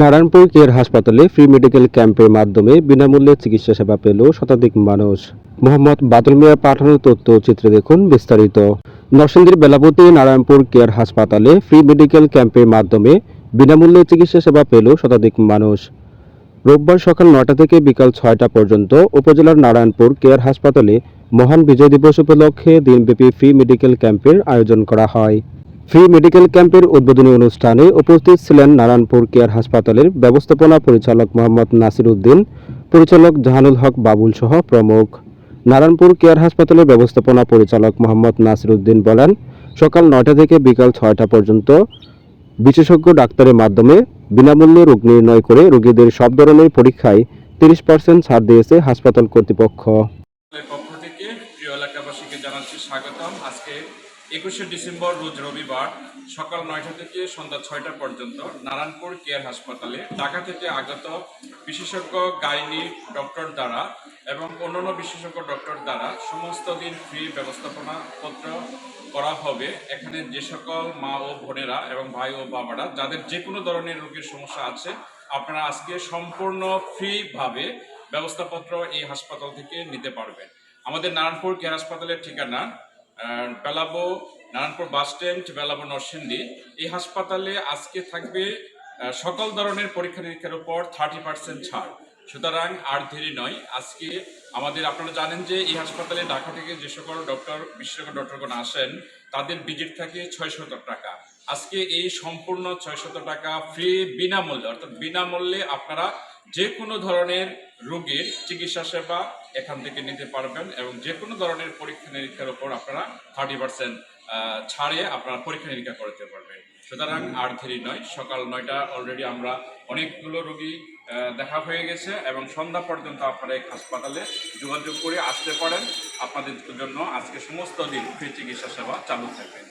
Narayanpur care হাসপাতালে free medical ক্যাম্পের মাধ্যমে বিনামূল্যে চিকিৎসা সেবা পেল শতাধিক মানুষ। মোহাম্মদ বাদল মিয়ার পাঠানো তথ্য চিত্রে দেখুন বিস্তারিত। নরসিংদীর বেলাপতি নারায়ণপুর কেয়ার হাসপাতালে ফ্রি মেডিকেল ক্যাম্পের মাধ্যমে বিনামূল্যে চিকিৎসা সেবা পেল শতাধিক মানুষ। রোববার সকাল নয়টা থেকে বিকাল ছয়টা পর্যন্ত উপজেলার নারায়ণপুর কেয়ার হাসপাতালে মহান বিজয় দিবস উপলক্ষে দিনব্যাপী ফ্রি মেডিকেল ক্যাম্পের আয়োজন করা হয়। ফ্রি মেডিকেল ক্যাম্পের উদ্বোধনী অনুষ্ঠানে উপস্থিত ছিলেন নারায়ণপুর কেয়ার হাসপাতালের ব্যবস্থাপনা পরিচালক মোহাম্মদ নাসির উদ্দিন, পরিচালক জাহানুল হক বাবুল সহ প্রমুখ। নারায়ণপুর কেয়ার হাসপাতালের ব্যবস্থাপনা পরিচালক মোহাম্মদ নাসির উদ্দিন বলেন, সকাল নয়টা থেকে বিকাল ছয়টা পর্যন্ত বিশেষজ্ঞ ডাক্তারের মাধ্যমে বিনামূল্যে রোগ নির্ণয় করে রোগীদের সব ধরনের পরীক্ষায় তিরিশ পার্সেন্ট ছাড় দিয়েছে হাসপাতাল কর্তৃপক্ষ। পক্ষ থেকে প্রিয় এলাকাবাসীকে জানাচ্ছি স্বাগতম। আজকে একুশে ডিসেম্বর রোজ রবিবার সকাল নয়টা থেকে সন্ধ্যা ছয়টা পর্যন্ত নারায়ণপুর কেয়ার হাসপাতালে, ঢাকা থেকে আগত বিশেষজ্ঞ গাইনি ডক্টর দ্বারা এবং অন্যান্য বিশেষজ্ঞ ডক্টর দ্বারা সমস্ত দিন ফ্রি ব্যবস্থাপনা পত্র করা হবে। এখানে যে সকল মা ও বোনেরা এবং ভাই ও বাবারা, যাদের যে কোনো ধরনের রোগের সমস্যা আছে, আপনারা আজকে সম্পূর্ণ ফ্রিভাবে ব্যবস্থাপত্র এই হাসপাতাল থেকে নিতে পারবেন। আমাদের নারায়ণপুর কেয়ার হাসপাতালের ঠিকানা বেলাবো, নারায়ণপুর বাস স্ট্যান্ড, বেলাবো নরসিংদী। এই হাসপাতালে আজকে থাকবে সকল ধরনের পরীক্ষা নিরীক্ষার উপর থার্টি পার্সেন্ট ছাড়। সুতরাং আর দেরি নয়, আজকে আমাদের আপনারা জানেন যে এই হাসপাতালে ঢাকা থেকে যে সকল ডক্টর, বিশেষজ্ঞ ডক্টরগণ আসেন, তাদের ভিজিট থাকে ছয়শত টাকা। আজকে এই সম্পূর্ণ ছয়শত টাকা ফ্রি বিনামূল্যে, অর্থাৎ বিনামূল্যে আপনারা যে কোনো ধরনের রোগীর চিকিৎসা সেবা এখান থেকে নিতে পারবেন এবং যে কোনো ধরনের পরীক্ষা নিরীক্ষার উপর আপনারা থার্টি পার্সেন্ট ছাড়ে আপনারা পরীক্ষা নিরীক্ষা করতে পারবেন। সুতরাং আর দেরি নয়, সকাল নয়টা অলরেডি আমরা অনেকগুলো রোগী দেখা হয়ে গেছে এবং সন্ধ্যা পর্যন্ত আপনারা এই হাসপাতালে যোগাযোগ করে আসতে পারেন। আপনাদের জন্য আজকে সমস্ত দিন ফ্রি চিকিৎসা সেবা চালু থাকবে।